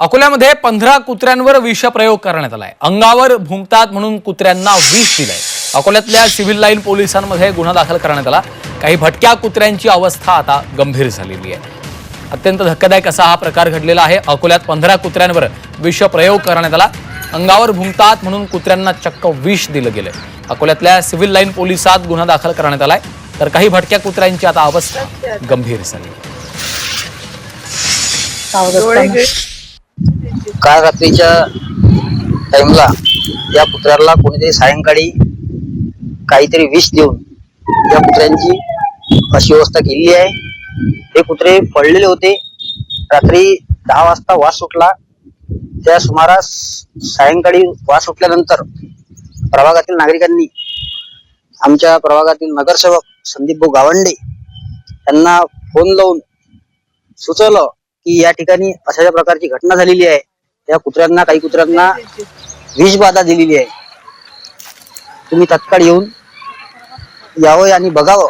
अकोल्यामध्ये पंधरा कुत्र्यांवर विषप्रयोग करण्यात आलाय. अंगावर भुंकतात म्हणून कुत्र्यांना विष दिलंय. अकोल्यातल्या सिव्हिल लाईन पोलिसांमध्ये गुन्हा दाखल करण्यात आला. काही भटक्या कुत्र्यांची अवस्था आता गंभीर झालेली आहे. अत्यंत धक्कादायक असा हा प्रकार घडलेला आहे. अकोल्यात पंधरा कुत्र्यांवर विषप्रयोग करण्यात आला. अंगावर भुंकतात म्हणून कुत्र्यांना चक्क विष दिलं गेलं अकोल्यातल्या सिव्हिल लाईन पोलिसात गुन्हा दाखल करण्यात आलाय. तर काही भटक्या कुत्र्यांची आता अवस्था गंभीर झाली. आहे. काल रात्रीच्या टाईमला या कुत्र्याला कोणीतरी सायंकाळी काहीतरी विष देऊन या कुत्र्यांची अशी व्यवस्था केलेली आहे. हे कुत्रे पडलेले होते. रात्री दहा वाजता वास सुटला. त्या सुमारास सायंकाळी वास सुटल्यानंतर प्रभागातील नागरिकांनी आमच्या प्रभागातील नगरसेवक संदीप भाऊ गावंडे यांना फोन लावून सुचवलं की या ठिकाणी अशा प्रकारची घटना झालेली आहे. त्या कुत्र्यांना काही कुत्र्यांना विषबाधा दिलेली आहे. तुम्ही तत्काळ येऊन यावं आणि बघावं.